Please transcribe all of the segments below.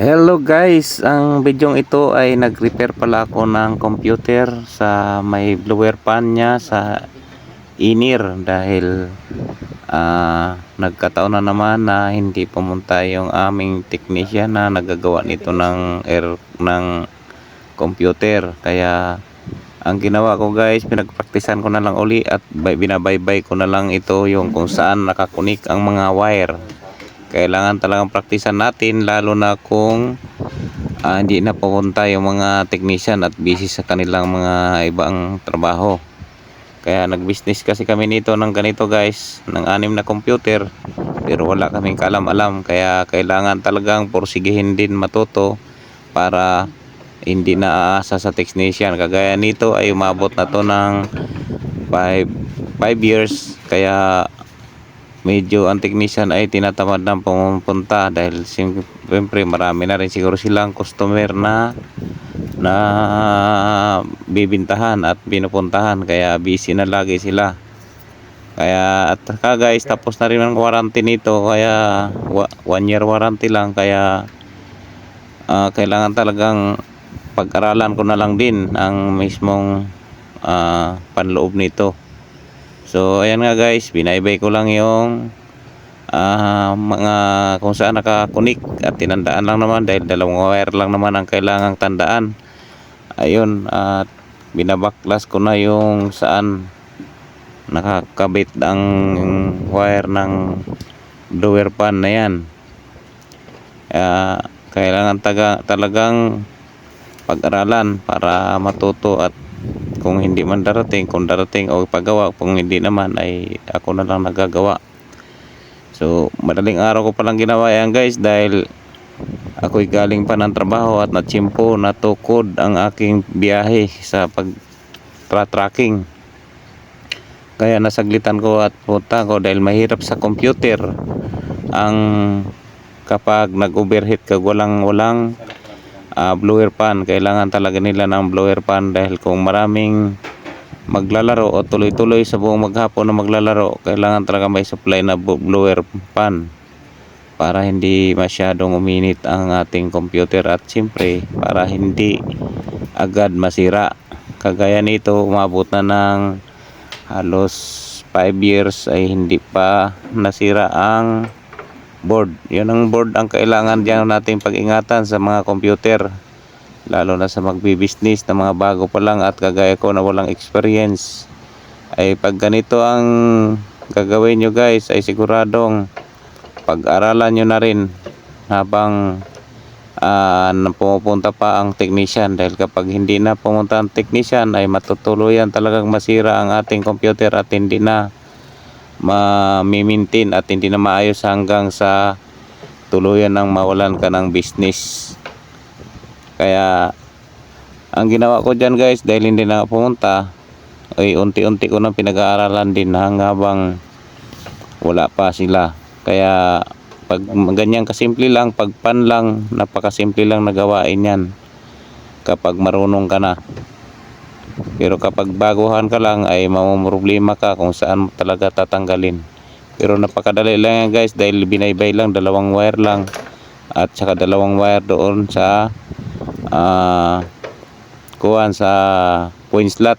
Hello guys, ang bidyong ito ay nag-repair pala ako ng computer sa may blower pan niya sa inir dahil ah, nagkataon na naman na hindi pumunta yung aming technician na nagagawa nito ng air ng computer. Kaya ang ginawa ko guys pinagpraktisan ko na lang uli at bay- binabaybay ko na lang ito yung kung saan nakakunik ang mga wire kailangan talagang praktisan natin lalo na kung ah, hindi na pupunta yung mga technician at busy sa kanilang mga ibang trabaho. Kaya nag-business kasi kami nito ng ganito guys ng anim na computer pero wala kaming kalam-alam kaya kailangan talagang porsigihin din matuto para hindi na aasa sa technician. Kagaya nito ay umabot na to ng 5 years. Kaya medyo ang technician ay tinatamad na pumupunta dahil siyempre marami na rin siguro silang customer na na bibintahan at pinupuntahan. Kaya busy na lagi sila. Kaya at ka guys tapos na rin ang warranty nito. Kaya one year warranty lang. Kaya ah, kailangan talagang pag-aralan ko na lang din ang mismong ah, panloob nito So ayan nga guys, binaybay ko lang yung ah, mga kung saan nakakunik at tinandaan lang naman dahil dalawang wire lang naman ang kailangang tandaan. Ayun, at binabaklas ko na yung saan nakakabit ang wire ng blower pan na yan. Kaya kailangan taga, talagang pag-aralan para matuto at kung hindi man darating, kung darating o paggawa, kung hindi naman ay ako na lang nagagawa. So, madaling araw ko palang ginawa yan guys dahil ako'y galing pa ng trabaho at natsimpo, natukod ang aking biyahe sa pag tracking. Kaya nasaglitan ko at punta ko dahil mahirap sa computer ang kapag nag-overheat ka walang walang ah, blower pan. Kailangan talaga nila ng blower pan dahil kung maraming maglalaro o tuloy-tuloy sa buong maghapon na maglalaro kailangan talaga may supply na blower pan para hindi masyadong uminit ang ating computer at siyempre para hindi agad masira. Kagaya nito umabot na ng halos 5 years ay hindi pa nasira ang board. Yun ang board ang kailangan diyan nating pag-ingatan sa mga computer. Lalo na sa magbi-business na mga bago pa lang at kagaya ko na walang experience. Ay pag ganito ang gagawin nyo guys ay siguradong pag-aralan nyo na rin habang na pumupunta pa ang technician dahil kapag hindi na pumunta ang technician ay matutuluyan talagang masira ang ating computer at hindi na ma-maintain at hindi na maayos hanggang sa tuluyan ng mawalan ka ng business. Kaya ang ginawa ko dyan guys dahil hindi na pumunta ay unti-unti ko nang pinag-aaralan din hanggang wala pa sila. Kaya pag ganyan kasimple lang, pag pan lang, napakasimple lang na gawain yan kapag marunong ka na. Pero kapag baguhan ka lang ay mamumroblema ka kung saan talaga tatanggalin. Pero napakadali lang yan guys dahil binaybay lang, dalawang wire lang at saka dalawang wire doon sa ah kuhan sa point slot.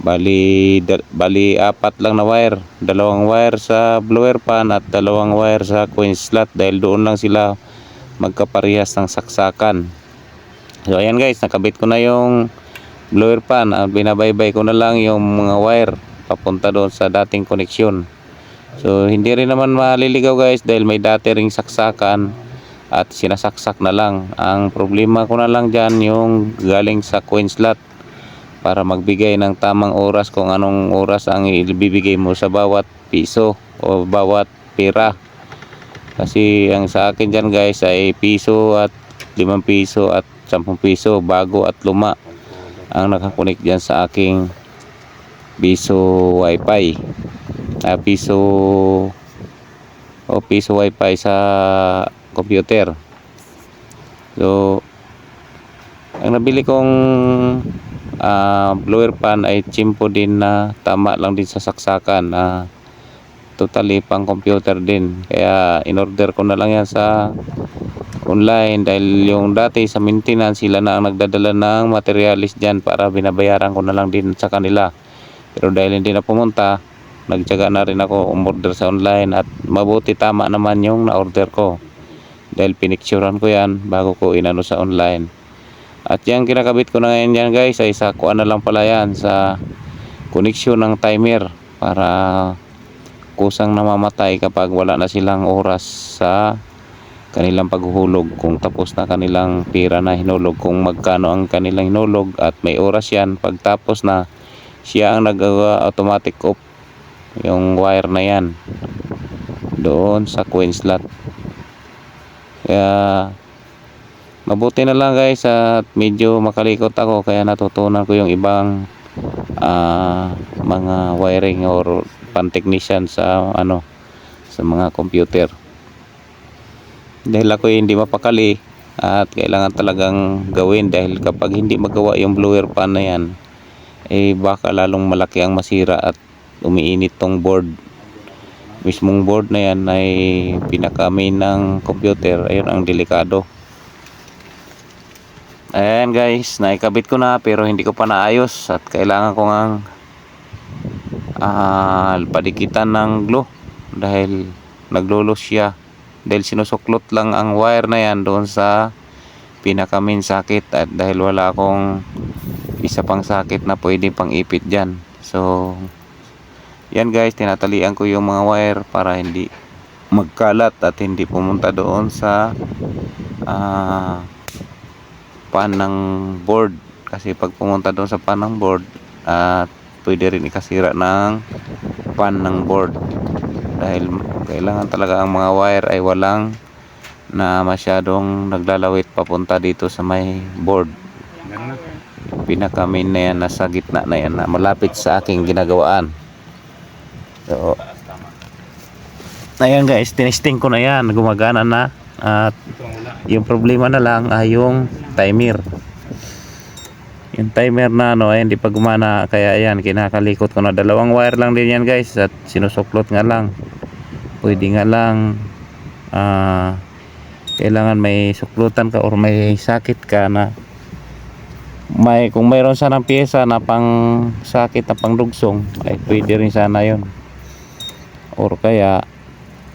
Bali, da- bali apat lang na wire. Dalawang wire sa blower pan at dalawang wire sa coin slot dahil doon lang sila magkaparehas ng saksakan. So ayan guys, nakabit ko na yung blower pan. Ah, binabaybay ko na lang yung mga wire papunta doon sa dating koneksyon. So hindi rin naman maliligaw guys dahil may dati ring saksakan at sinasaksak na lang. Ang problema ko na lang dyan yung galing sa coin slot para magbigay ng tamang oras kung anong oras ang ibibigay mo sa bawat piso o bawat pera. Kasi ang sa akin dyan guys ay piso at 5 piso at 10 piso bago at luma ang nakakunik dyan sa aking piso wifi. Ah, piso o piso wifi sa computer. So ang nabili kong ah, blower pan ay chimpo din na tama lang din sa saksakan. Na totally pang computer din. Kaya in order ko na lang yan sa online dahil yung dati sa maintenance sila na ang nagdadala ng materialis dyan para binabayaran ko na lang din sa kanila. Pero dahil hindi na pumunta nagtyaga na rin ako umorder sa online at mabuti tama naman yung na-order ko. Dahil pinicturean ko yan bago ko inano sa online. At yan kinakabit ko na ngayon yan guys ay sa kuan na lang pala yan sa connection ng timer para kusang namamatay kapag wala na silang oras sa kanilang paghuhulog. Kung tapos na kanilang pira na hinulog kung magkano ang kanilang hinulog at may oras yan pagtapos na siya ang nag automatic off yung wire na yan doon sa coin slot. Kaya mabuti na lang guys at medyo makalikot ako kaya natutunan ko yung ibang ah, mga wiring or pan technician sa ano sa mga computer dahil ako hindi mapakali at kailangan talagang gawin dahil kapag hindi magawa yung blower pan na yan eh baka lalong malaki ang masira at umiinit tong board. Mismong board na yan ay pinaka ng computer. Ayun ang delikado. Ayan guys. Naikabit ko na pero hindi ko pa naayos at kailangan ko ngang ah, padikitan ng glue dahil naglulos siya dahil sinusuklot lang ang wire na yan doon sa pinaka main socket at dahil wala akong isa pang socket na pwede pang ipit dyan. So yan guys tinatalian ko yung mga wire para hindi magkalat at hindi pumunta doon sa ah, pan ng board. Kasi pag pumunta doon sa pan ng board at pwede rin ikasira ng pan ng board dahil kailangan talaga ang mga wire ay walang na masyadong naglalawit papunta dito sa may board. Pinaka main na yan nasa gitna na yan na malapit sa aking ginagawaan. So ayan guys tinesting ko na yan gumagana na. At yung problema na lang ay yung timer yung timer na ano ay hindi pa gumana. Kaya ayan kinakalikot ko na. Dalawang wire lang din yan guys. At sinusuklot nga lang. Pwede nga lang ah kailangan may suklutan ka or may sakit ka na may kung mayroon sanang pyesa na pang sakit na pang dugsong ay pwede rin sana yon or kaya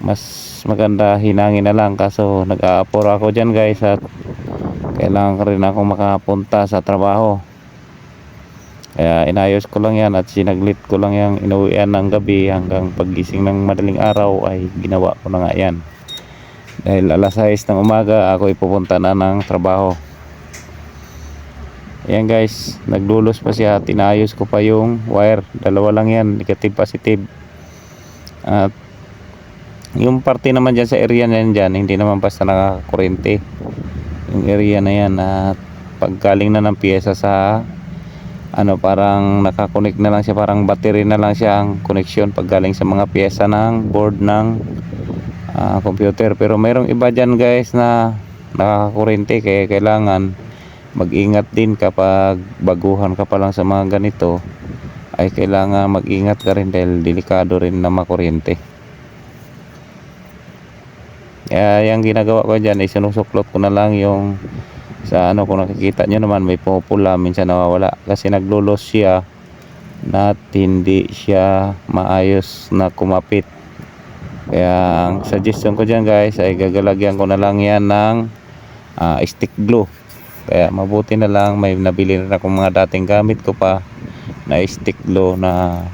mas maganda hinangin na lang. Kaso nag-aapor ako dyan guys at kailangan rin ako makapunta sa trabaho kaya inayos ko lang yan at sinaglit ko lang yung inuwian ng gabi hanggang paggising ng madaling araw ay ginawa ko na nga yan dahil alas 6 ng umaga ako ipupunta na ng trabaho Ayan guys, nagdulos pa siya. Tinayos ko pa yung wire. Dalawa lang yan, negative positive. At yung parte naman dyan sa area na yan dyan, hindi naman basta nakakurente. Yung area na yan at paggaling na ng pyesa sa ano parang nakakonect na lang siya parang battery na lang siya ang connection paggaling sa mga pyesa ng board ng ah, computer. Pero mayroong iba dyan guys na nakakurente kaya kailangan mag-ingat din kapag baguhan ka pa lang sa mga ganito ay kailangan mag-ingat ka rin dahil delikado rin na makuryente. Kaya yung ginagawa ko dyan ay sinusuklot ko na lang yung sa ano kung nakikita nyo naman may pupula minsan nawawala. Kasi naglulos siya na hindi siya maayos na kumapit. Kaya ang suggestion ko dyan guys ay gagalagyan ko na lang yan ng ah, stick glue. Kaya mabuti na lang may nabili rin akong mga dating gamit ko pa na stick glue na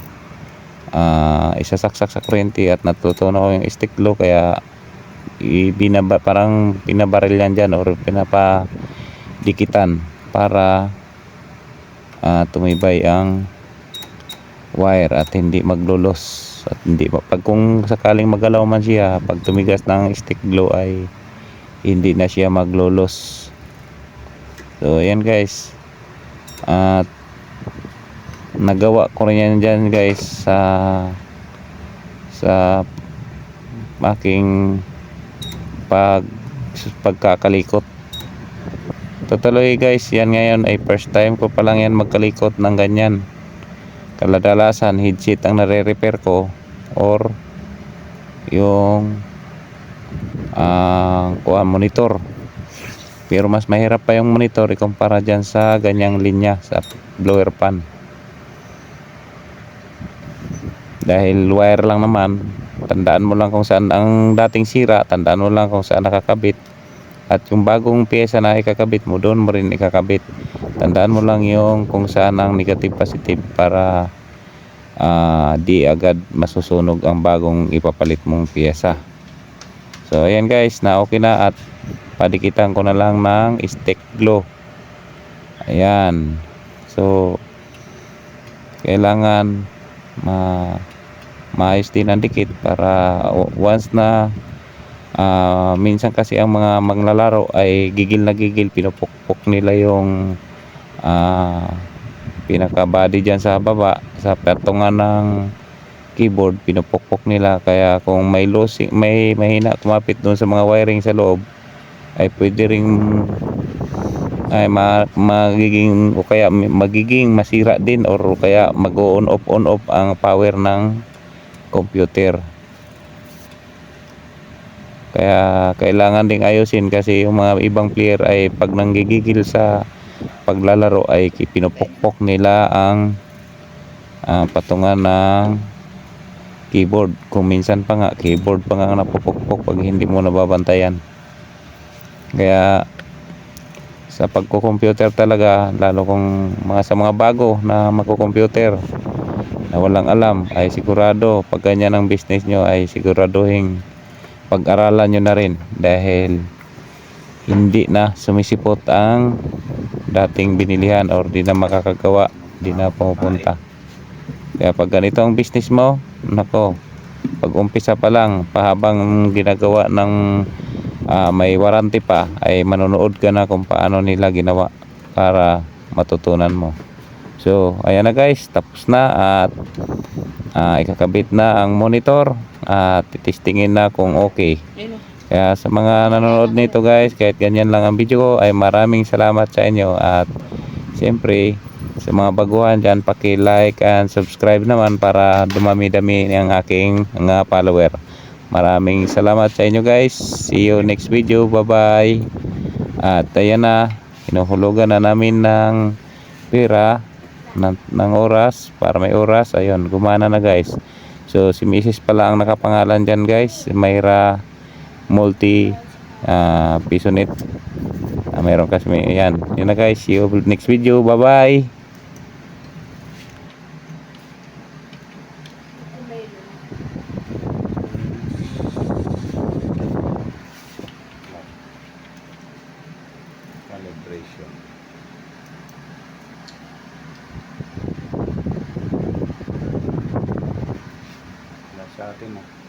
ah, isasaksak sa kurente at natutunan ko yung stick glue. Kaya ibinaba, parang pinabaril yan dyan or pinapa dikitan para ah, tumibay ang wire at hindi maglulos at hindi pag kung sakaling magalaw man siya pag tumigas ng stick glue ay hindi na siya maglulos. So ayan guys. At nagawa ko rin yan dyan guys sa sa aking pag pagkakalikot Tutuloy guys, yan ngayon ay first time ko pa lang yan magkalikot ng ganyan. Kaladalasan headset ang nare-repair ko or yung kuha monitor. Pero mas mahirap pa yung monitor ikumpara dyan sa ganyang linya sa blower pan. Dahil wire lang naman, tandaan mo lang kung saan ang dating sira, tandaan mo lang kung saan nakakabit. At yung bagong pyesa na ikakabit mo, doon mo rin ikakabit. Tandaan mo lang yung kung saan ang negative positive para ah, di agad masusunog ang bagong ipapalit mong pyesa. So ayan guys, na okay na at padikitan ko na lang ng stick glue. Ayan. So kailangan ma maayos din ang dikit para once na ah, minsan kasi ang mga maglalaro ay gigil na gigil pinupukpok nila yung ah, pinaka body dyan sa baba sa pertungan ng keyboard pinupukpok nila. Kaya kung may losing may mahina kumapit doon sa mga wiring sa loob ay pwede ring ay ma, magiging o kaya magiging masira din or kaya mag on off on off ang power ng computer kaya kailangan ding ayusin kasi yung mga ibang player ay pag nanggigigil sa paglalaro ay pinupukpok nila ang ah, patungan ng keyboard. Kung minsan pa nga keyboard pa nga napupukpok pag hindi mo nababantayan. Kaya sa pagko-computer talaga lalo kung mga sa mga bago na magko-computer na walang alam ay sigurado pag ganyan ang business nyo ay siguraduhin pag-aralan nyo na rin dahil hindi na sumisipot ang dating binilihan or di na makakagawa di na pumupunta. Kaya pag ganito ang business mo nako pag umpisa pa lang pahabang ginagawa ng ah, may warranty pa ay manonood ka na kung paano nila ginawa para matutunan mo. So ayan na guys tapos na at ah, ikakabit na ang monitor at titistingin na kung okay. Kaya sa mga nanonood nito guys kahit ganyan lang ang video ko ay maraming salamat sa inyo. At siyempre sa mga baguhan dyan paki-like and subscribe naman para dumami-dami ang aking mga follower. Maraming salamat sa inyo guys. See you next video. Bye bye at ayan na hinuhulugan na namin ng pera ng, ng oras para may oras ayun gumana na guys. So si Mrs. pala ang nakapangalan dyan guys. Mayra multi ah, pisonet Ah, mayroon kasi may yan yun na guys. See you next video. Bye bye calibration nasa atin Wala.